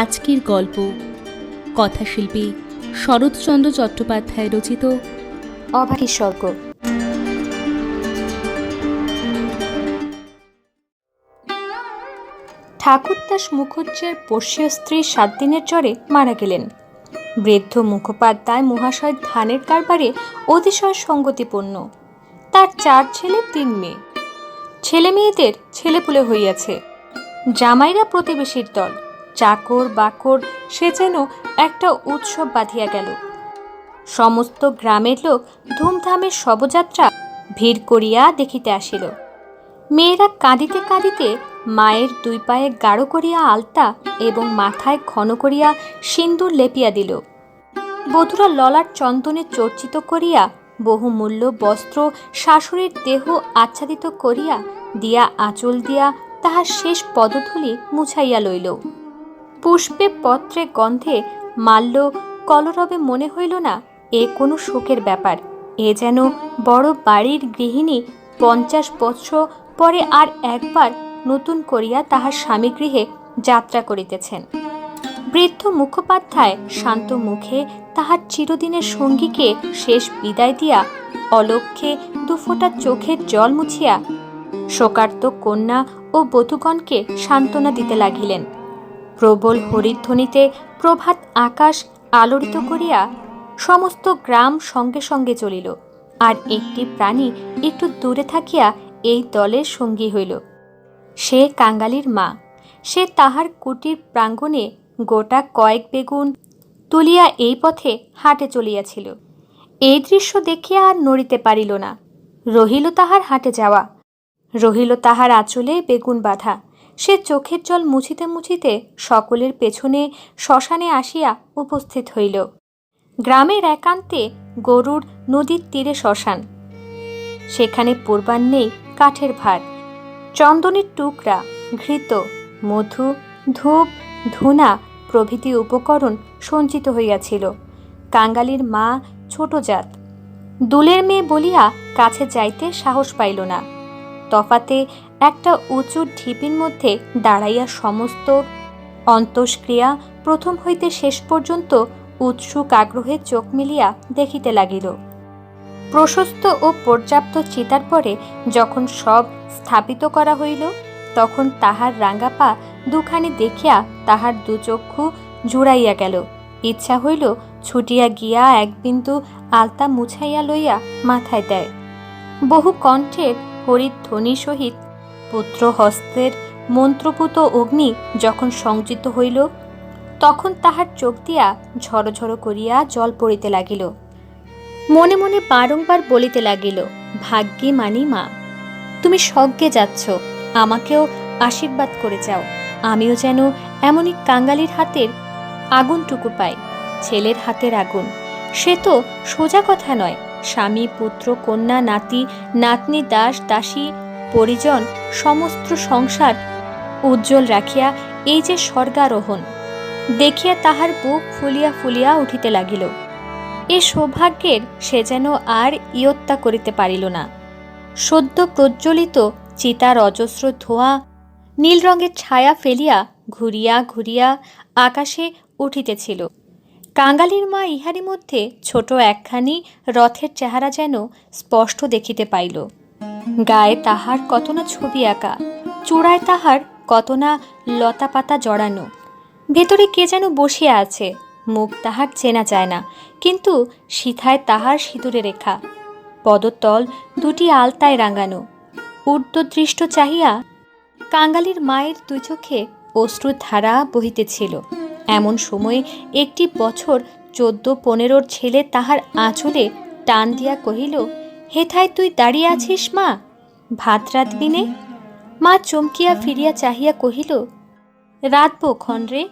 আজকের গল্প। কথাশিল্পী শরৎচন্দ্র চট্টোপাধ্যায় রচিত অভাগী স্বর্গ। ঠাকুরদাস মুখুজ্জের পোষ্য স্ত্রী সাত দিনের জ্বরে মারা গেলেন। বৃদ্ধ মুখোপাধ্যায় মহাশয় ধানের কারবারে অতিশয় সঙ্গতিপূর্ণ। তার চার ছেলে, তিন মেয়ে। ছেলে মেয়েদের ছেলেপুলে হইয়াছে। জামাইরা প্রতিবেশীর দল। চাকর বাকর, সে যেন একটা উৎসব বাঁধিয়া গেল। সমস্ত গ্রামের লোক ধুমধামের শবযাত্রা ভিড় করিয়া দেখিতে আসিল। মেয়েরা কাঁদিতে কাঁদিতে মায়ের দুই পায়ে গাঢ় করিয়া আলতা এবং মাথায় ঘন করিয়া সিন্দুর লেপিয়া দিল। বধুরা ললাট চন্দনে চর্চিত করিয়া বহুমূল্য বস্ত্র, শাশুড়ির দেহ আচ্ছাদিত করিয়া দিয়া আঁচল দিয়া তাহার শেষ পদধূলি মুছাইয়া লইল। পুষ্পে পত্রে গন্ধে মাল্য কলরবে মনে হইল না এ কোনো শোকের ব্যাপার। এ যেন বড় বাড়ির গৃহিণী পঞ্চাশ বৎসর পরে আর একবার নতুন করিয়া তাহার স্বামী গৃহে যাত্রা করিতেছেন। বৃদ্ধ মুখোপাধ্যায় শান্ত মুখে তাহার চিরদিনের সঙ্গীকে শেষ বিদায় দিয়া অলক্ষে দুফোঁটা চোখের জল মুছিয়া শোকার্ত কন্যা ও বধূগণকে সান্ত্বনা দিতে লাগিলেন। প্রবল হরিধ্বনিতে প্রভাত আকাশ আলোড়িত করিয়া সমস্ত গ্রাম সঙ্গে সঙ্গে চলিল, আর একটি প্রাণী একটু দূরে থাকিয়া এই দলের সঙ্গী হইল। সে কাঙ্গালির মা। সে তাহার কুটির প্রাঙ্গণে গোটা কয়েক বেগুন তুলিয়া এই পথে হাটে চলিয়াছিল। এই দৃশ্য দেখিয়া আর নড়িতে পারিল না। রহিল তাহার হাটে যাওয়া। রহিল তাহার আঁচলে বেগুন বাঁধা। সে চোখের জল মুছিতে মুছিতে সকলের পেছনে শ্মশানে আসিয়া উপস্থিত হইল। গ্রামের একান্তে গরুর নদীর তীরে শ্মশান। সেখানে পূর্বাহ্নেই কাঠের ভার। চন্দনের টুকরা, ঘৃত, মধু, ধূপ, ধুনা প্রভৃতি উপকরণ সঞ্চিত হইয়াছিল। কাঙ্গালির মা ছোট জাত। দুলের মেয়ে বলিয়া কাছে যাইতে সাহস পাইল না। তফাতে একটা উঁচু ঢিপির মধ্যে দাঁড়াইয়া সমস্ত অন্তস্ক্রিয়া প্রথম হইতে শেষ পর্যন্ত উৎসুক আগ্রহে চোখ মিলিয়া দেখিতে লাগিল। প্রশস্ত ও পর্যাপ্ত চিতার পরে যখন সব স্থাপিত করা হইল, তখন তাহার রাঙ্গা পা দুখানি দেখিয়া তাহার দুচক্ষু জুড়াইয়া গেল। ইচ্ছা হইল ছুটিয়া গিয়া এক বিন্দু আলতা মুছাইয়া লইয়া মাথায় দেয়। বহু কণ্ঠের হরিধ্বনি সহিত পুত্র হস্তের মন্ত্রপুত অগ্নি যখন সংযুক্ত হইল, তখন তাহার চোখ দিয়া ঝড়ো করিয়া জল পড়িতে লাগিল। মনে মনে বারংবার বলিতে লাগিল ভাগ্যে মানি মা, তুমি স্বজ্ঞে যাচ্ছ, আমাকেও আশীর্বাদ করে যাও। আমিও যেন এমনই কাঙ্গালির হাতের আগুনটুকু পাই, ছেলের হাতের আগুন। সে তো সোজা কথা নয় স্বামী, পুত্র, কন্যা, নাতি, নাতনি, দাস, দাসী, পরিজন, সমস্ত সংসার উজ্জ্বল রাখিয়া এই যে স্বর্গারোহণ, দেখিয়া তাহার বুক ফুলিয়া ফুলিয়া উঠিতে লাগিল। এ সৌভাগ্যের সে যেন আর ইয়ত্তা করিতে পারিল না। সদ্য প্রজ্বলিত চিতার অজস্র ধোঁয়া, নীল রঙের ছায়া ফেলিয়া ঘুরিয়া ঘুরিয়া আকাশে উঠিতেছিল। কাঙ্গালির মা ইহারি মধ্যে ছোট একখানি রথের চেহারা যেন স্পষ্ট দেখিতে পাইল। গায়ে তাহার কত না ছবি আঁকা, চূড়ায় তাহার কত না লতা পাতা জড়ানো। ভেতরে কে যেন বসিয়া আছে, মুখ তাহার চেনা যায় না, কিন্তু সিথায় তাহার সিঁদুরে রেখা। পদতল দুটি আলতায় রাঙানো, ঊর্ধ্বদৃষ্ট চাহিয়া কাঙ্গালির মায়ের দুই চোখে অশ্রুর ধারা বহিতেছিল। এমন সময়ে একটি বছর চোদ্দ পনেরোর ছেলে তাহার আঁচলে টান দিয়া কহিল, হেথায় তুই দাঁড়িয়ে আছিস মা? ভাত রাঁধবি নে? মা চমকিয়া ফিরিয়া চাহিয়া কহিল রাতবো ক্ষণরে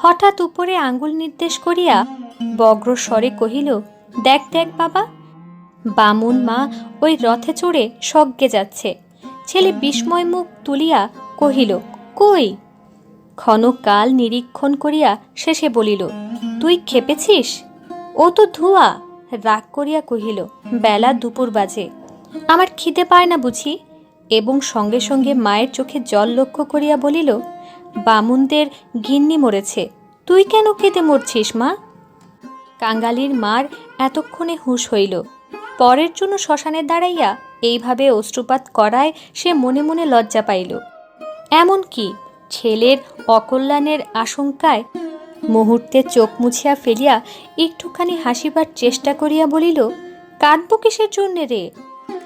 হঠাৎ উপরে আঙ্গুল নির্দেশ করিয়া বগ্র স্বরে কহিল, দেখ দেখ বাবা, বামুন মা ওই রথে চড়ে সজ্ঞে যাচ্ছে। ছেলে বিস্ময় মুখ তুলিয়া কহিল, কই? ক্ষণকাল নিরীক্ষণ করিয়া শেষে বলিল, তুই খেপেছিস? ও তো ধোয়া, রাগ করিয়া কহিল, বেলা দুপুর বাজে। আমার খিদে পায় না বুঝি? এবং সঙ্গে সঙ্গে মায়ের চোখে জল লক্ষ্য করিয়া বলিল, বামুনদের গিন্নি মরেছে। তুই কেন খেতে মরছিস, মা? কাঙ্গালির মার এতক্ষণে হুঁশ হইল। পরের জন্য শ্মশানে দাঁড়াইয়া এইভাবে অশ্রুপাত করায় সে মনে মনে লজ্জা পাইল। এমন কি? ছেলের অকল্যাণের আশঙ্কায় মুহূর্তে চোখ মুছিয়া ফেলিয়া একটুখানি হাসিবার চেষ্টা করিয়া বলিল, কাঁদব কিসের জন্যে রে?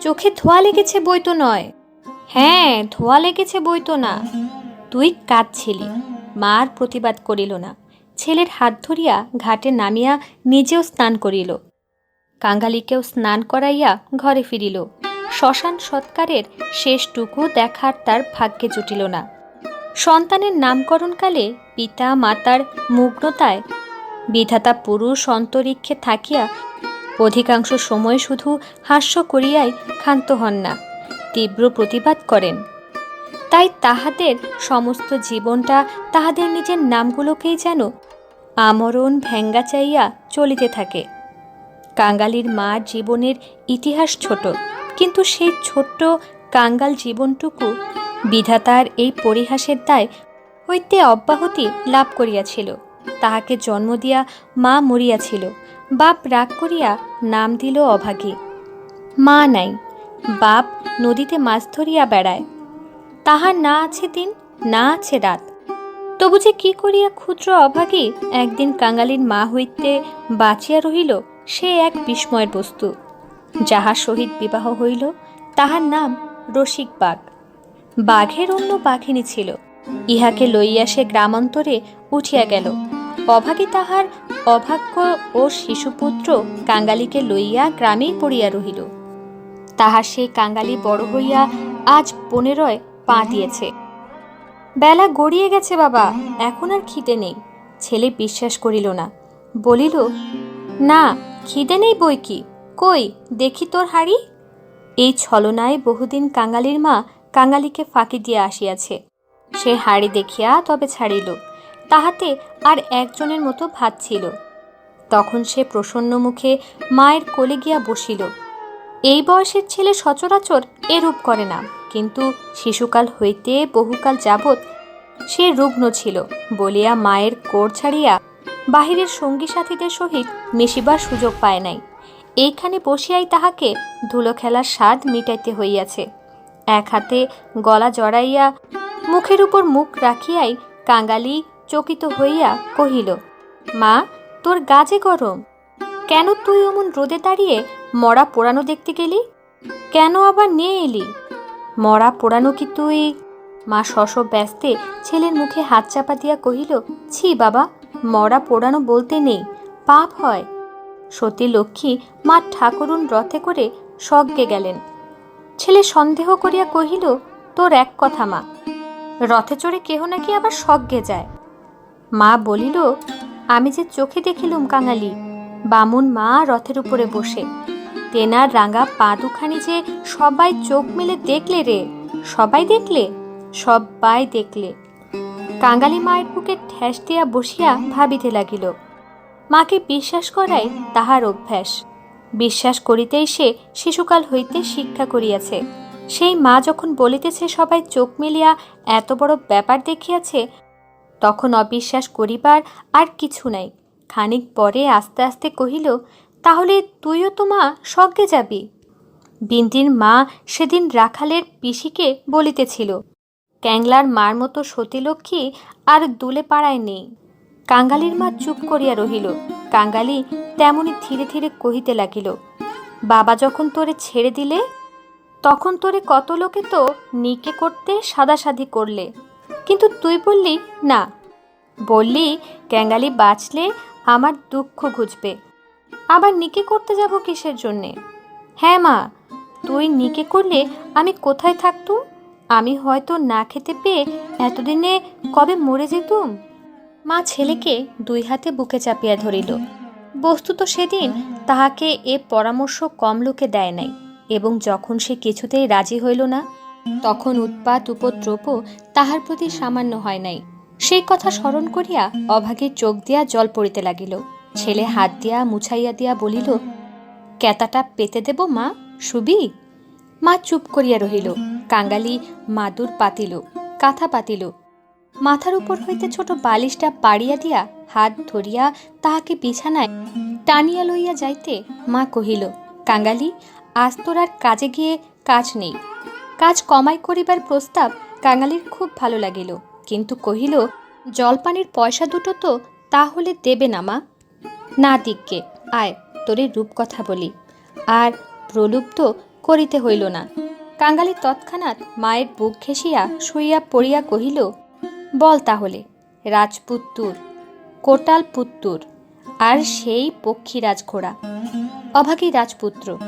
চোখে ধোয়া লেগেছে বই তো নয়। হ্যাঁ ধোয়া লেগেছে বই তো না। তুই কাঁদছিলি মার প্রতিবাদ করিল না। ছেলের হাত ধরিয়া ঘাটে নামিয়া নিজেও স্নান করিল। কাঙ্গালিকেও স্নান করাইয়া ঘরে ফিরিল। শ্মশান সৎকারের শেষটুকু দেখার তার ভাগ্যে জুটিল না। সন্তানের নামকরণকালে পিতা মাতার মুগ্ধতায় বিধাতা পুরুষ অন্তরিক্ষে থাকিয়া অধিকাংশ সময় শুধু হাস্য করিয়াই ক্ষান্ত হন না, তীব্র প্রতিবাদ করেন। তাই তাহাদের সমস্ত জীবনটা তাহাদের নিজের নামগুলোকেই যেন আমরণ ভেঙ্গা চাইয়া চলিতে থাকে। কাঙ্গালির মা জীবনের ইতিহাস ছোট, কিন্তু সেই ছোট্ট কাঙ্গাল জীবনটুকু বিধাতার এই পরিহাসের দায় হইতে অব্যাহতি লাভ করিয়াছিল। তাহাকে জন্ম দিয়া মা মরিয়াছিল, বাপ রাগ করিয়া নাম দিল অভাগী। মা নাই, বাপ নদীতে মাছ ধরিয়া বেড়ায়। তাহার না আছে দিন, না আছে রাত। তবু যে কি করিয়া ক্ষুদ্র অভাগী একদিন কাঙালির মা হইতে বাঁচিয়া রহিল, সে এক বিস্ময়ের বস্তু। যাহার সহিত বিবাহ হইল, তাহার নাম রসিক বাঘ বাঘের অন্য বাঘিনী ছিল। ইহাকে লইয়া সে গ্রামান্তরে উঠিয়া গেল। অভাগী তাহার অভাগ্য ও শিশুপুত্র কাঙ্গালিকে লইয়া গ্রামেই পড়িয়া রহিল। তাহার সেই কাঙ্গালি বড় হইয়া আজ পনেরোয় পা দিয়েছে। বেলা গড়িয়ে গেছে বাবা, এখন আর খিদে নেই। ছেলে বিশ্বাস করিল না। বলিল, না, খিদে নেই বই কি? কই, দেখি তোর হাড়ি? এই ছলনায় বহুদিন কাঙালির মা কাঙালিকে ফাঁকি দিয়ে আসিয়াছে। সে হাড়ি দেখিয়া তবে ছাড়িল। তাহাতে আর একজনের মতো ভাত ছিল। তখন সে প্রসন্ন মুখে মায়ের কোলে গিয়া বসিল। এই বয়সের ছেলে সচরাচর এরূপ করে না, কিন্তু শিশুকাল হইতে বহুকাল যাবৎ সে রুগ্ন ছিল, বলিয়া মায়ের কোর ছাড়িয়া বাহিরের সঙ্গী সাথীদের সহিত মিশিবার সুযোগ পায় নাই। এইখানে বসিয়াই তাহাকে ধুলো খেলার স্বাদ মিটাইতে হইয়াছে। এক হাতে গলা জড়াইয়া মুখের উপর মুখ রাখিয়াই কাঙ্গালি চকিত হইয়া কহিল, মা, তোর গাজে গরম, কেন তুই অমন রোদে দাঁড়িয়ে মরা পোড়ানো দেখতে গেলি? কেন আবার নিয়ে এলি? মরা পোড়ানো কি তুই? মা শশ ব্যস্তে ছেলের মুখে হাত চাপা দিয়া কহিল, ছি বাবা, মরা পোড়ানো বলতে নেই, পাপ হয়। সতী লক্ষ্মী মা ঠাকুরুন রথে করে স্বজ্ঞে গেলেন। ছেলে সন্দেহ করিয়া কহিল, তোর এক কথা, মা। রথে চড়ে কেহ নাকি আবার স্বজ্ঞে যায়? মা বলিল, আমি যে চোখে দেখিলুম কাঙালি, বামুন মা রথের উপরে বসে। তেনার রাঙা পা দুখানি যে সবাই চোখ মেলে দেখলে রে, সবাই দেখলে সবাই দেখলে। কাঙালি মায়ের বুকে ঠেস দিয়া বসিয়া ভাবিতে লাগিল, মাকে বিশ্বাস করাই তাহার অভ্যাস। বিশ্বাস করিতেই সে শিশুকাল হইতে শিক্ষা করিয়াছে। সেই মা যখন বলিতেছে সবাই চোখ মিলিয়া এত বড় ব্যাপার দেখিয়াছে, তখন অবিশ্বাস করিবার আর কিছু নাই। খানিক পরে আস্তে আস্তে কহিল, তাহলে তুইও তো মা স্বর্গে যাবি? বিন্দির মা সেদিন রাখালের পিসিকে বলিতেছিল, ক্যাংলার মার মতো সতীলক্ষ্মী আর দুলে পাড়ায় নেই। কাঙ্গালির মা চুপ করিয়া রহিল। কাঙ্গালি তেমনি ধীরে ধীরে কহিতে লাগিল, বাবা যখন তোরে ছেড়ে দিলে, তখন তোরে কত লোকে তো নিকে করতে সাদাসাদি করলে। কিন্তু তুই বললি, না। বললি ক্যাঙ্গালি বাঁচলে আমার দুঃখ ঘুচবে। আবার নিকে করতে যাব কিসের জন্যে? হ্যাঁ মা, তুই নিকে করলে আমি কোথায় থাকতুম? আমি হয়তো না খেতে পেয়ে এতদিনে কবে মরে যেতুম? মা ছেলেকে দুই হাতে বুকে চাপিয়া ধরিল। বস্তুত সেদিন তাহাকে এ পরামর্শ কম লোকে দেয় নাই, এবং যখন সে কিছুতেই রাজি হইল না, তখন উৎপাত উপদ্রব তাহার প্রতি সামান্য হয় নাই। সেই কথা স্মরণ করিয়া অভাগের চোখ দিয়া জল পড়িতে লাগিল। ছেলে হাত দিয়া মুছাইয়া দিয়া বলিল ক্যাতাটা পেতে দেব মা শুবি মা চুপ করিয়া রহিল। কাঙ্গালি মাদুর পাতিল, কাঁথা পাতিল মাথার উপর হইতে ছোট বালিশটা পাড়িয়া দিয়া হাত ধরিয়া তাহাকে বিছানায় টানিয়া লইয়া যাইতে মা কহিল, কাঙ্গালি, আজ তোর আর কাজে গিয়ে কাজ নেই। কাজ কমাই করিবার প্রস্তাব কাঙালির খুব ভালো লাগিল। কিন্তু কহিল, জলপানির পয়সা দুটো তো তাহলে দেবে না মা। না দিককে আয়, তোরে রূপকথা বলি। আর প্রলুব্ধ করিতে হইল না। কাঙ্গালি তৎক্ষণাৎ মায়ের বুক ঘেঁষিয়া শুইয়া পড়িয়া কহিল বল তাহলে, রাজপুত্তুর কোটাল পুত্তুর আর সেই পক্ষীরাজ ঘোড়া। অভাগী রাজপুত্র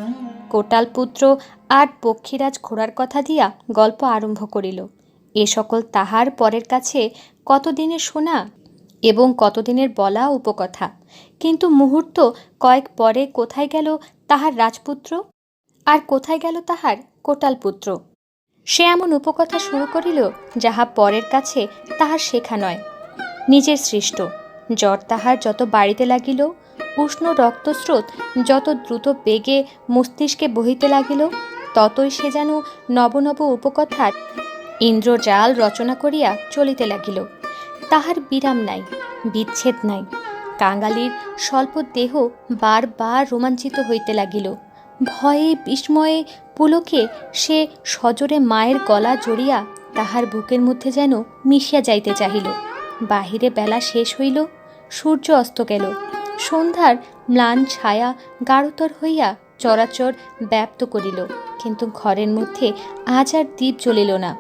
কোটাল পুত্র আর পক্ষীরাজ ঘোড়ার কথা দিয়া গল্প আরম্ভ করিল। এ সকল তাহার পরের কাছে কতদিনের শোনা এবং কতদিনের বলা উপকথা? কিন্তু মুহূর্ত কয়েক পরে কোথায় গেল তাহার রাজপুত্র? আর কোথায় গেল তাহার কোটাল পুত্র সে এমন উপকথা শুরু করিল যাহা পরের কাছে তাহার শেখা নয়। নিজের সৃষ্ট, জ্বর তাহার যত বাড়িতে লাগিল, উষ্ণ রক্তস্রোত যত দ্রুত বেগে মস্তিষ্কে বহিতে লাগিল, ততই সে যেন নবনব উপকথার ইন্দ্রজাল রচনা করিয়া চলিতে লাগিল। তাহার বিরাম নাই, বিচ্ছেদ নাই। কাঙালির স্বল্প দেহ বারবার রোমাঞ্চিত হইতে লাগিল। ভয়ে বিস্ময়ে পুলকে সে সজোরে মায়ের গলা জড়িয়া তাহার বুকের মধ্যে যেন মিশিয়া যাইতে চাহিল। বাহিরে বেলা শেষ হইল, সূর্য অস্ত গেল। সন্ধ্যার ম্লান ছায়া গাঢ়তর হইয়া চরাচর ব্যাপ্ত করিল, কিন্তু ঘরের মধ্যে আজ আর দ্বীপ চলিল না।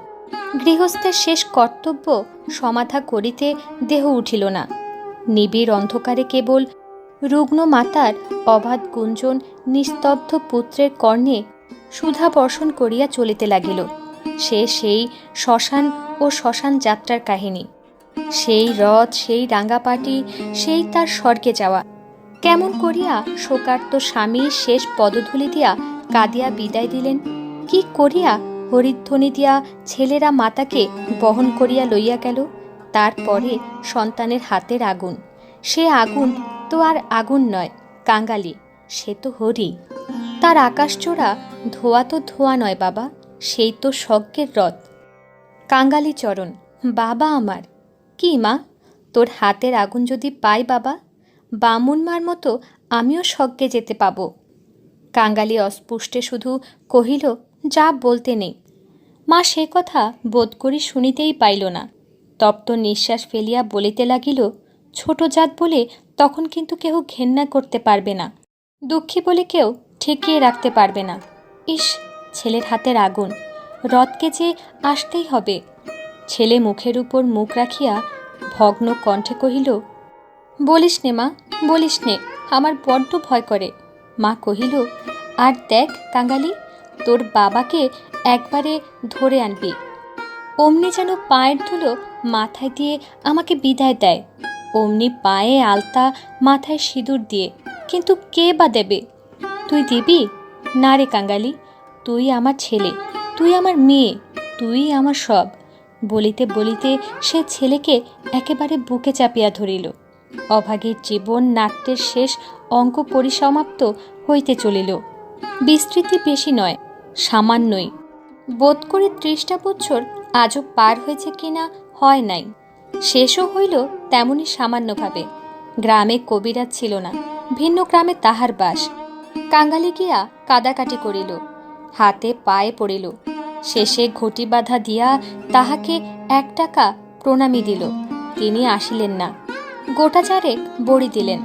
গৃহস্থের শেষ কর্তব্য সমাধা করিতে দেহ উঠিল না। নিবিড় অন্ধকারে কেবল রুগ্ন মাতার অবাধ গুঞ্জন নিস্তব্ধ পুত্রের কর্ণে সুধা বর্ষণ করিয়া চলিতে লাগিল। সে সেই শ্মশান ও শ্মশান যাত্রার কাহিনী। সেই রথ, সেই রাঙ্গাপাটি সেই তার স্বর্গে যাওয়া। কেমন করিয়া শোকার্ত স্বামীর শেষ পদধূলি দিয়া কাঁদিয়া বিদায় দিলেন, কি করিয়া হরিধ্বনি দিয়া ছেলেরা মাতাকে বহন করিয়া লইয়া গেল, তারপরে সন্তানের হাতের আগুন। সে আগুন তো আর আগুন নয়, কাঙ্গালি, সে তো হরি। তার আকাশচোড়া ধোয়া তো ধোয়া নয় বাবা, সেই তো স্বজ্ঞের রথ। কাঙ্গালি চরণ, বাবা আমার, কি মা? তোর হাতের আগুন যদি পাই বাবা, বামুন মার মতো আমিও স্বজ্ঞে যেতে পাবো। কাঙ্গালি অস্পুষ্টে শুধু কহিল, যা বলতে নেই। মা সে কথা বোধ করি শুনিতেই পাইল না। তপ্ত নিঃশ্বাস ফেলিয়া বলিতে লাগিল ছোট জাত বলে তখন কিন্তু কেউ ঘেন্না করতে পারবে না। দুঃখী বলে কেউ ঠেকিয়ে রাখতে পারবে না। ইস, ছেলের হাতের আগুন। রথকে যে আসতেই হবে। ছেলে মুখের উপর মুখ রাখিয়া ভগ্ন কণ্ঠে কহিল, বলিস নে মা, বলিস নে, আমার বড্ড ভয় করে। মা কহিল, আর দেখ কাঙ্গালি তোর বাবাকে একবারে ধরে আনবি। অমনি যেন পায়ের ধুলো মাথায় দিয়ে আমাকে বিদায় দেয়। অমনি পায়ে আলতা, মাথায় সিঁদুর দিয়ে, কিন্তু কে বা দেবে? তুই দিবি? না রে কাঙ্গালি, তুই আমার ছেলে, তুই আমার মেয়ে, তুই আমার সব। বলিতে বলিতে সে ছেলেকে একেবারে বুকে চাপিয়া ধরিল। অভাগীর জীবন নাট্যের শেষ অঙ্ক পরিসমাপ্ত হইতে চলিল। বিস্তৃতি বেশি নয়, সামান্যই। বোধ করে ত্রিশটা বছর আজও পার হয়েছে কিনা হয় নাই। শেষও হইল তেমনই সামান্যভাবে। গ্রামে কবিরাজ ছিল না, ভিন্ন গ্রামে তাহার বাস। কাঙ্গালি গিয়া কাদাকাটি করিল, হাতে পায়ে পড়িল। শেষে ঘটি বাঁধা দিয়া তাহাকে এক টাকা প্রণামী দিল, তিনি আসিলেন না। গোটা চারেক বড়ি দিলেন,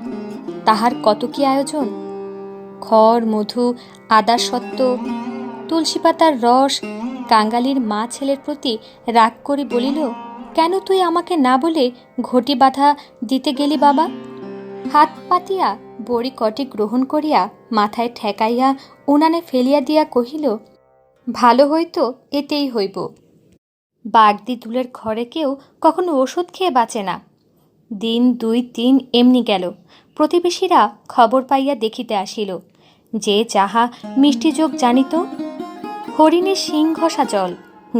তাহার কত কি আয়োজন? খড়, মধু, আদা সত্ত্ব, তুলসী পাতার রস, কাঙ্গালির মা ছেলের প্রতি রাগ করে বলিল কেন তুই আমাকে না বলে ঘটি বাঁধা দিতে গেলি বাবা? হাত পাতিয়া বড়ি কটি গ্রহণ করিয়া মাথায় ঠেকাইয়া উনানে ফেলিয়া দিয়া কহিল, ভালো হইতো এতেই হইব। বাগদি তুলের ঘরে কেউ কখনো ওষুধ খেয়ে বাঁচে না। দিন দুই তিন এমনি গেল। প্রতিবেশীরা খবর পাইয়া দেখিতে আসিল। যে যাহা মিষ্টিযোগ জানিত, হরিণের ঘষা জল।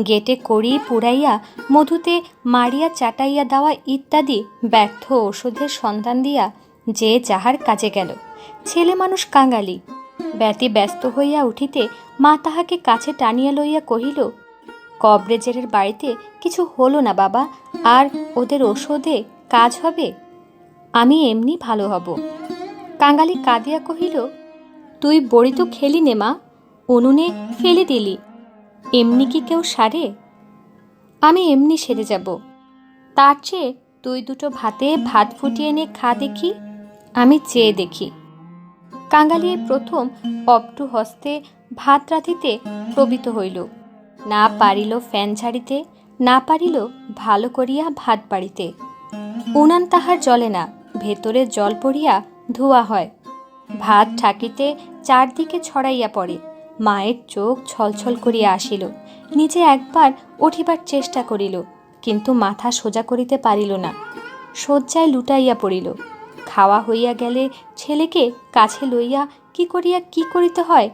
গেটে করি পুড়াইয়া, মধুতে মারিয়া চাটাইয়া দেওয়া ইত্যাদি ব্যর্থ ওষুধের সন্ধান দিয়া যে যাহার কাজে গেল। ছেলে মানুষ কাঙালি। ব্যতি ব্যস্ত হইয়া উঠিতে মা তাহাকে কাছে টানিয়া লইয়া কহিল কবরেজের বাড়িতে কিছু হলো না বাবা, আর ওদের ওষুধে কাজ হবে? আমি এমনি ভালো হব। কাঙালি কাঁদিয়া কহিল, তুই বড়ি তো খেলি নে মা, উনুনে ফেলে দিলি। এমনি কি কেউ সারে? আমি এমনি সেরে যাব। তার চেয়ে তুই দুটো ভাতে ভাত ফুটিয়ে এনে খা দেখি, আমি চেয়ে দেখি। এই প্রথম অপটু হস্তে ভাত রাঁধিতে প্রবৃত হইল। না পারিল ফ্যান ছাড়িতে, না পারিল ভালো করিয়া ভাত বাড়িতে। উনান তাহার জলে না, ভেতরে জল পড়িয়া ধোয়া হয়। ভাত ঠাকিতে চারদিকে ছড়াইয়া পড়ে। মায়ের চোখ ছলছল করিয়া আসিল। নিজে একবার উঠিবার চেষ্টা করিল, কিন্তু মাথা সোজা করিতে পারিল না। শয্যায় লুটাইয়া পড়িল। খাওয়া হইয়া গেলে ছেলেকে কাছে লইয়া কি করিয়া কি করিতে হয়?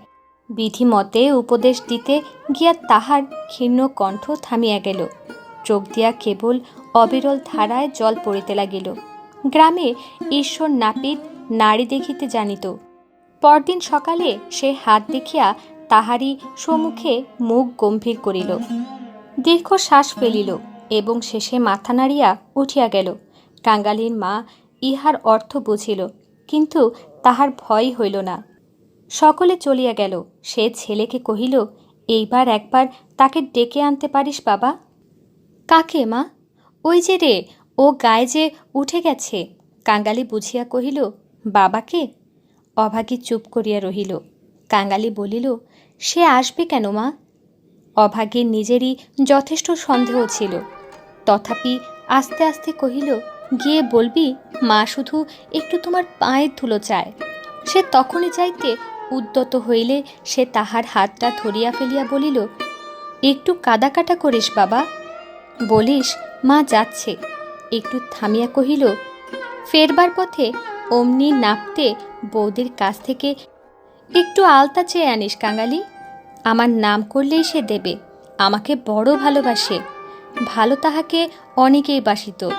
বিধিমতে উপদেশ দিতে গিয়া তাহার ক্ষীণ কণ্ঠ থামিয়া গেল। চোখ দিয়া কেবল অবিরল ধারায় জল পড়িতে লাগিল। গ্রামে ঈশ্বর নাপিত নারী দেখিতে জানিত। পরদিন সকালে সে হাত দেখিয়া তাহারই সম্মুখে মুখ গম্ভীর করিল। দীর্ঘ শ্বাস ফেলিল এবং শেষে মাথা নাড়িয়া উঠিয়া গেল। কাঙ্গালির মা ইহার অর্থ বুঝিল, কিন্তু তাহার ভয় হইল না। সকলে চলিয়া গেল। সে ছেলেকে কহিল, এইবার একবার তাকে ডেকে আনতে পারিস বাবা? কাকে মা? ওই যে রে, ও গায়ে যে উঠে গেছে। কাঙ্গালি বুঝিয়া কহিল, বাবাকে? অভাগী চুপ করিয়া রহিল। কাঙ্গালি বলিল সে আসবে কেন মা? অভাগীর নিজেরই যথেষ্ট সন্দেহ ছিল। তথাপি আস্তে আস্তে কহিল, গিয়ে বলবি, মা শুধু একটু তোমার পায়ের ধুলো চায়। সে তখনই চাইতে উদ্যত হইলে সে তাহার হাতটা ধরিয়া ফেলিয়া বলিল, একটু কাদা কাটা করিস বাবা। বলিস, মা যাচ্ছে। একটু থামিয়া কহিল, ফেরবার পথে অমনি নাপতে বৌদির কাছ থেকে একটু আলতা চেয়ে আনিস কাঙালি। আমার নাম করলেই সে দেবে। আমাকে বড় ভালোবাসে। ভালো তাহাকে অনেকেই বাসিত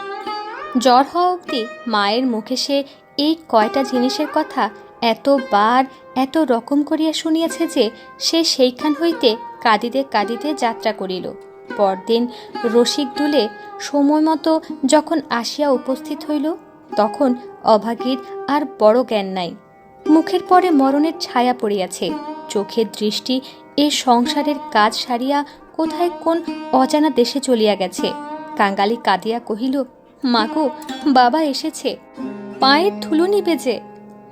জ্বর হওয়া অবধি মায়ের মুখে সে এই কয়টা জিনিসের কথা এতবার, এত রকম করিয়া শুনিয়াছে যে সে সেইখান হইতে কাঁদিতে কাঁদিতে যাত্রা করিল। পরদিন রসিক দুলে সময় মতো যখন আসিয়া উপস্থিত হইল, তখন অভাগীর আর বড় জ্ঞান নাই। মুখের পরে মরণের ছায়া পড়িয়াছে। চোখের দৃষ্টি এ সংসারের কাজ সারিয়া কোথায় কোন অজানা দেশে চলিয়া গেছে? কাঙ্গালি কাঁদিয়া কহিল মাগো বাবা এসেছে। পায়ের ধুলো নিবে যে?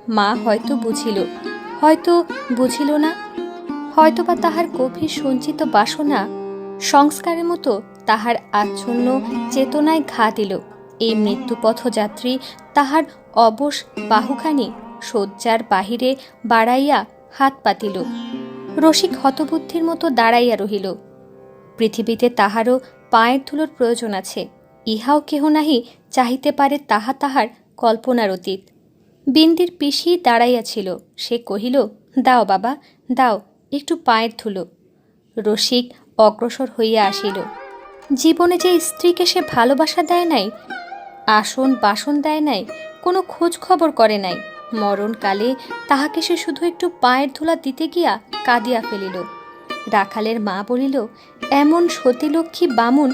মা হয়তো বুঝিল হয়তো বুঝিল না। হয়তোবা তাহার গভীর সঞ্চিত বাসনা সংস্কারের মতো তাহার আচ্ছন্ন চেতনায় ঘা দিল। এই মৃত্যুপথযাত্রী তাহার অবশ বাহুখানি শয্যার বাহিরে বাড়াইয়া হাত পাতিল। রসিক হতবুদ্ধির মতো দাঁড়াইয়া রহিল। পৃথিবীতে তাহারও পায়ের ধুলোর প্রয়োজন আছে, ইহাও কেহ নাহি চাহিতে পারে তাহা তাহার কল্পনার অতীত। বিন্দির পিসি দাঁড়াইয়াছিল সে কহিল, দাও বাবা, দাও, একটু পায়ের ধুলো। রসিক অগ্রসর হইয়া আসিল। জীবনে যে স্ত্রীকে সে ভালোবাসা দেয় নাই আসন বাসন দেয় নাই, কোনো খোঁজ খবর করে নাই মরণকালে তাহাকে সে শুধু একটু পায়ের ধুলা দিতে গিয়া কাঁদিয়া ফেলিল। রাখালের মা বলিল, এমন সতীলক্ষ্মী বামুন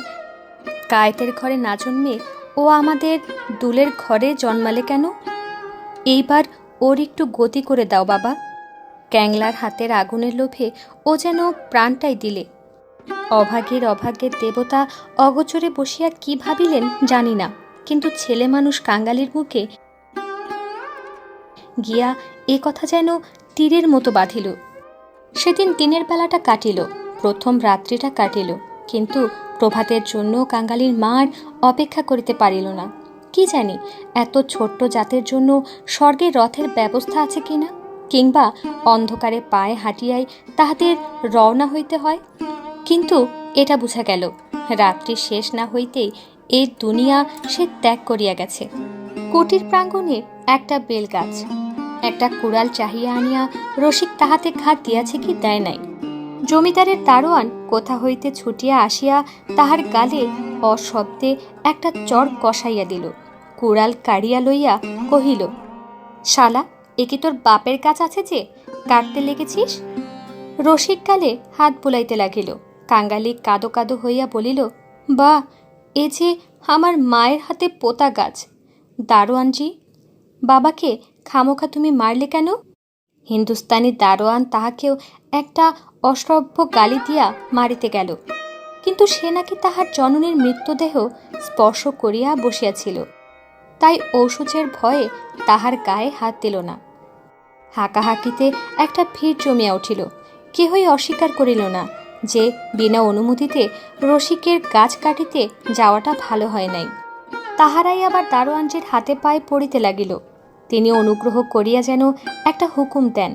কায়েতের ঘরে না জন্মে ও আমাদের দুলের ঘরে জন্মালে কেন? এইবার ওর একটু গতি করে দাও বাবা। ক্যাংলার হাতের আগুনের লোভে ও যেন প্রাণটাই দিলে। অভাগীর অভাগ্যের দেবতা অগোচরে বসিয়া কি ভাবিলেন জানি না, কিন্তু ছেলে মানুষ কাঙ্গালির মুখে গিয়া এ কথা যেন তীরের মতো বাঁধিল। সেদিন দিনের বেলাটা কাটিল, প্রথম রাত্রিটা কাটিল, কিন্তু প্রভাতের জন্য কাঙ্গালির মার অপেক্ষা করিতে পারিল না। কি জানি, এত ছোট্ট জাতের জন্য স্বর্গের রথের ব্যবস্থা আছে কিনা, কিংবা অন্ধকারে পায়ে হাঁটিয়াই তাহাদের রওনা হইতে হয়? কিন্তু এটা বুঝা গেল, রাত্রি শেষ না হইতেই এই দুনিয়া সে ত্যাগ করিয়া গেছে। কুটির প্রাঙ্গণে একটা বেল গাছ একটা কুড়াল চাহিয়া আনিয়া রসিক তাহাতে ঘাত দিয়াছে কি দেয় নাই। জমিদারের দারোয়ান কোথা হইতে ছুটিয়া আসিয়া তাহার গালে অশব্দে একটা চর কষাইয়া দিল। কুড়াল কাড়িয়া লইয়া কহিল, শালা, এ কি তোর বাপের কাজ আছে যে? কাটতে লেগেছিস? রসিক গালে হাত বুলাইতে লাগিল। কাঙ্গালি কাদো কাদো হইয়া বলিল বা এ যে আমার মায়ের হাতে পোতা গাছ। দারোয়ানজি বাবাকে খামোখা তুমি মারলে কেন? হিন্দুস্তানি দারোয়ান তাহাকেও একটা অশ্রব্য গালি দিয়া মারিতে গেল। কিন্তু সে নাকি তাহার জননীর মৃত্যুদেহ স্পর্শ করিয়া বসিয়াছিল। তাই ঔষধের ভয়ে তাহার গায়ে হাত দিল না। হাঁকাহাঁকিতে একটা ভিড় জমিয়া উঠিল। কেহই অস্বীকার করিল না যে বিনা অনুমতিতে রসিকের গাছ কাটিতে যাওয়াটা ভালো হয় নাই। তাহারাই আবার দারোয়ানজির হাতে পায়ে পড়িতে লাগিল। তিনি অনুগ্রহ করিয়া যেন একটা হুকুম দেন।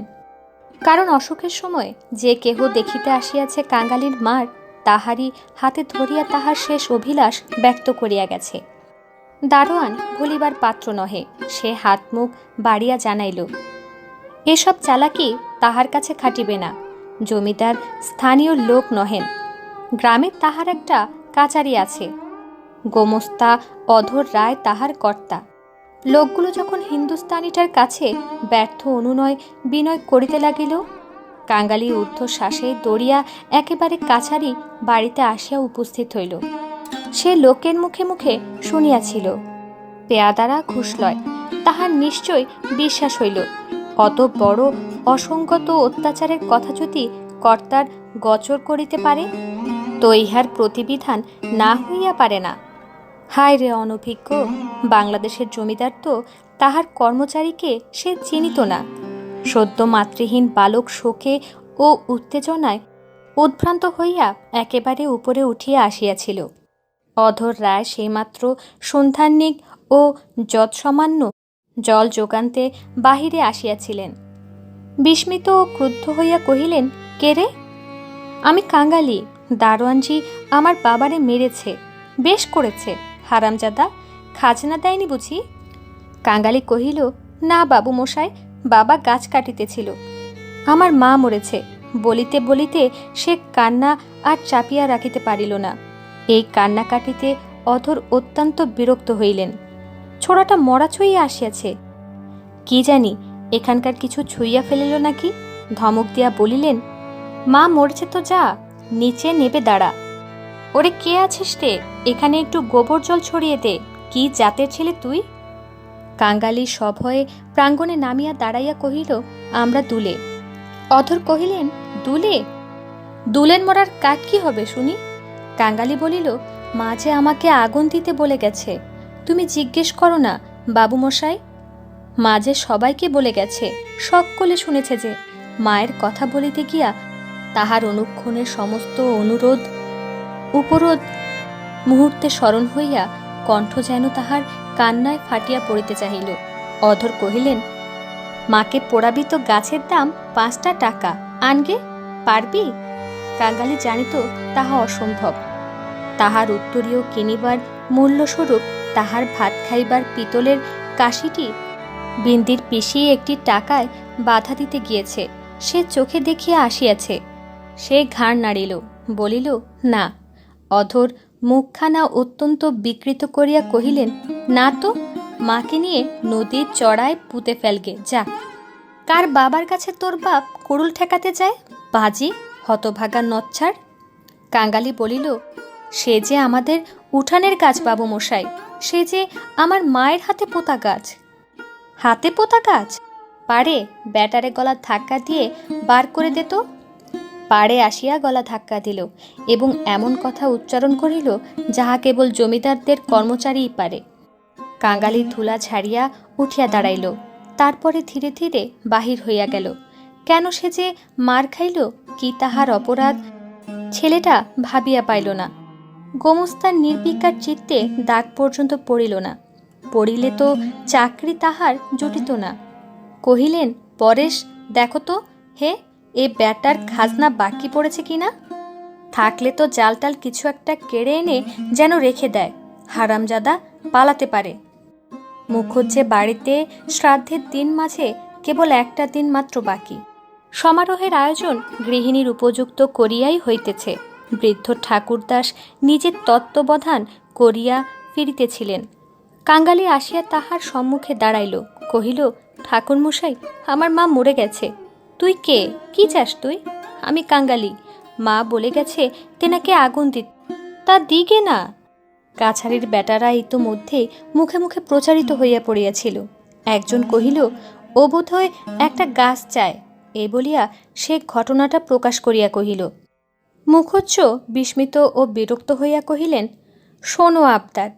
কারণ অসুখের সময় যে কেহ দেখিতে আসিয়াছে কাঙ্গালির মার, তাহারই হাতে ধরিয়া তাহার শেষ অভিলাষ ব্যক্ত করিয়া গেছে। দারোয়ান ভুলিবার পাত্র নহে, সে হাত মুখ বাড়িয়া জানাইল, এসব চালাকি তাহার কাছে খাটিবে না, জমিদার স্থানীয় লোক নহেন, গ্রামে তাহার একটা কাচারি আছে, গোমস্তা অধর রায় তাহার কর্তা লোকগুলো যখন হিন্দুস্তানিটার কাছে ব্যর্থ অনুনয়, বিনয় করিতে লাগিল, কাঙ্গালি ঊর্ধ্বশ্বাসে দড়িয়া একেবারে কাছারি বাড়িতে আসিয়া উপস্থিত হইল। সে লোকের মুখে মুখে শুনিয়াছিল পেয়াদারা ঘুষ লয়, তাহার নিশ্চয় বিশ্বাস হইল। অত বড় অসঙ্গত অত্যাচারের কথা যদি কর্তার গচর করিতে পারে, তো ইহার প্রতিবিধান না হইয়া পারে না। হায় রে অনভিজ্ঞ, বাংলাদেশের জমিদার তো তাহার কর্মচারীকে সে চিনিত না। সদ্য মাতৃহীন বালক শোকে ও উত্তেজনায় উদ্ভ্রান্ত হইয়া একেবারে উপরে উঠিয়া আসিয়াছিল। অধর রায় সেইমাত্র সন্ধ্যান্নিক ও যৎসামান্য জল যোগান্তে বাহিরে আসিয়াছিলেন। বিস্মিত ও ক্রুদ্ধ হইয়া কহিলেন, কে রে? আমি কাঙ্গালি দারোয়ানজি আমার বাবারে মেরেছে, বেশ করেছে। হারামজাদা, খাজনা দেয়নি বুঝি? কাঙ্গালি কহিল, না বাবু মশাই, বাবা গাছ কাটিতেছিল। আমার মা মরেছে, বলিতে বলিতে সে কান্না আর চাপিয়া রাখিতে পারিল না। এই কান্না কাটিতে অধর অত্যন্ত বিরক্ত হইলেন। ছোড়াটা মরা ছুঁইয়া আসিয়াছে। কি জানি, এখানকার কিছু ছুঁইয়া ফেলিল নাকি? ধমক দিয়া বলিলেন, মা মরেছে তো যা, নিচে নেবে দাঁড়া। ওরে কে আছিস রে? এখানে একটু গোবর জল ছড়িয়ে দে। কি জাতের ছেলে তুই? কাঙ্গালি সভয়ে প্রাঙ্গণে নামিয়া দাঁড়াইয়া কহিল, আমরা দুলে। অধর কহিলেন, দুলে? দুলেন মরার কাক কি হবে শুনি? কাঙ্গালি বলিল, মা যে আমাকে আগুন দিতে বলে গেছে। তুমি জিজ্ঞেস করো না বাবু মশাই মা যে সবাইকে বলে গেছে, সকলে শুনেছে যে মায়ের কথা বলিতে গিয়া তাহার অনুক্ষণের সমস্ত অনুরোধ উপরোধ মুহূর্তে স্মরণ হইয়া কণ্ঠ যেন তাহার কান্নায় ফাটিয়া পড়িতে চাহিল। অধর কহিলেন, মাকে পোড়াবি তো গাছের দাম পাঁচটা টাকা। আনগে, পারবি? কাঙ্গালি জানিত তাহা অসম্ভব। তাহার উত্তরীয় কিনিবার মূল্যস্বরূপ তাহার ভাত খাইবার পিতলের কাশিটি বিন্দির পিষিয়ে একটি টাকায় বাধা দিতে গিয়েছে। সে চোখে দেখিয়া আসিয়াছে। সে ঘাড় নাড়িল, বলিল, না। অধর মুখখানা অত্যন্ত বিকৃত করিয়া কহিলেন, না তো, মাকে নিয়ে নদীর চড়ায় পুঁতে ফেলগে, যা। কার বাবার কাছে তোর বাপ কুড়ুল ঠেকাতে যায়? বাজি, হতভাগা নচ্ছার? কাঙ্গালি বলিল, সে যে আমাদের উঠানের গাছ বাবু মশাই, সে যে আমার মায়ের হাতে পোতা গাছ। হাতে পোতা গাছ? পারে, ব্যাটারে গলা ধাক্কা দিয়ে বার করে দে তো। পাড়ে আসিয়া গলা ধাক্কা দিল এবং এমন কথা উচ্চারণ করিল যাহা কেবল জমিদারদের কর্মচারীই পারে। কাঙ্গালি ধুলা ছাড়িয়া উঠিয়া দাঁড়াইল। তারপরে ধীরে ধীরে বাহির হইয়া গেল। কেন সে যে মার খাইল, কি তাহার অপরাধ? ছেলেটা ভাবিয়া পাইল না। গোমস্তার নির্বিকার চিত্তে দাগ পর্যন্ত পড়িল না। পড়িলে তো চাকরি তাহার জুটিত না। কহিলেন, পরেশ, দেখো তো, হে এ ব্যাটার খাজনা বাকি পড়েছে কিনা থাকলে তো জালটাল কিছু একটা কেড়ে এনে যেন রেখে দেয়, হারামজাদা পালাতে পারে। মুখুজ্জে বাড়িতে, শ্রাদ্ধের দিন মাঝে কেবল একটা দিন মাত্র বাকি। সমারোহের আয়োজন গৃহিণীর উপযুক্ত করিয়াই হইতেছে। বৃদ্ধ ঠাকুরদাস নিজের তত্ত্ববধান করিয়া ফিরিতেছিলেন। কাঙ্গালি আসিয়া তাহার সম্মুখে দাঁড়াইল, কহিল, ঠাকুরমশাই, আমার মা মরে গেছে। তুই কে? কি চাস তুই? আমি কাঙ্গালি। মা বলে গেছে তেনাকে আগুন দিত। তা দিগে না? কাছারির বেটারা ইতোমধ্যে মুখে মুখে প্রচারিত হইয়া পড়িয়াছিল। একজন কহিল, ও বোধ হয় একটা গাছ চায়। এ বলিয়া সে ঘটনাটা প্রকাশ করিয়া কহিল মুখচ্ছ বিস্মিত ও বিরক্ত হইয়া কহিলেন, শোনো আবদার,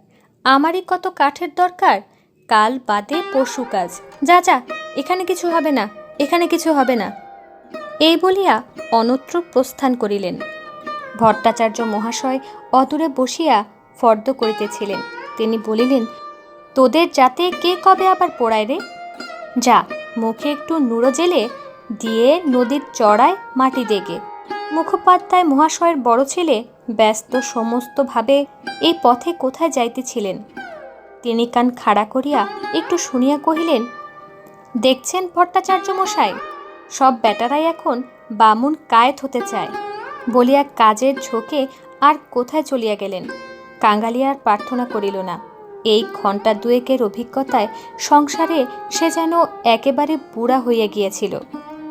আমারই কত কাঠের দরকার, কাল বাদে পশু কাজ। যা যা, এখানে কিছু হবে না এখানে কিছু হবে না। এই বলিয়া অনত্র প্রস্থান করিলেন। ভট্টাচার্য মহাশয় অদূরে বসিয়া ফর্দ করিতেছিলেন। তিনি বলিলেন, তোদের যাতে কে কবে আবার পোড়ায় রে? যা, মুখে একটু নুড়ো জেলে দিয়ে নদীর চড়ায় মাটি দেগে। মুখোপাধ্যায় মহাশয়ের বড় ছেলে ব্যস্ত সমস্তভাবে এই পথে কোথায় যাইতেছিলেন? তিনি কান খাড়া করিয়া একটু শুনিয়া কহিলেন দেখছেন ভট্টাচার্য মশাই সব বেটারাই এখন বামুন কায়েত হতে চায়। বলিয়া কাজের ঝোঁকে আর কোথায় চলিয়া গেলেন? কাঙ্গালি আর প্রার্থনা করিল না। এই ঘণ্টা দুয়েকের অভিজ্ঞতায় সংসারে সে যেন একেবারে বুড়া হইয়া গিয়াছিল।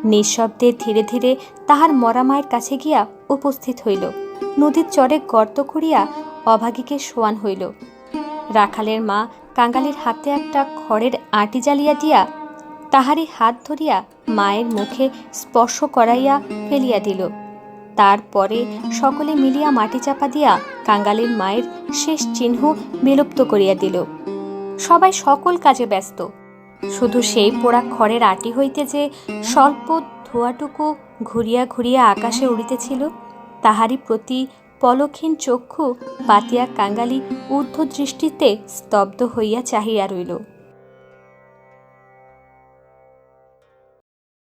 নিঃশব্দে ধীরে ধীরে তাহার মরা মায়ের কাছে গিয়া উপস্থিত হইল। নদীর চরে গর্ত করিয়া অভাগীকে শোয়ান হইল। রাখালের মা কাঙ্গালির হাতে একটা খড়ের আঁটি জ্বালিয়া দিয়া তাহারই হাত ধরিয়া মায়ের মুখে স্পর্শ করাইয়া ফেলিয়া দিল। তারপরে সকলে মিলিয়া মাটি চাপা দিয়া কাঙ্গালির মায়ের শেষ চিহ্ন বিলুপ্ত করিয়া দিল। সবাই সকল কাজে ব্যস্ত। শুধু সেই পোড়া খড়ের আটি হইতে যে স্বল্প ধোয়াটুকু ঘুরিয়া ঘুরিয়া আকাশে উড়িতেছিল, তাহারই প্রতি পলক্ষীন চক্ষু পাতিয়া কাঙ্গালি ঊর্ধ্ব দৃষ্টিতে স্তব্ধ হইয়া চাহিয়া রইল।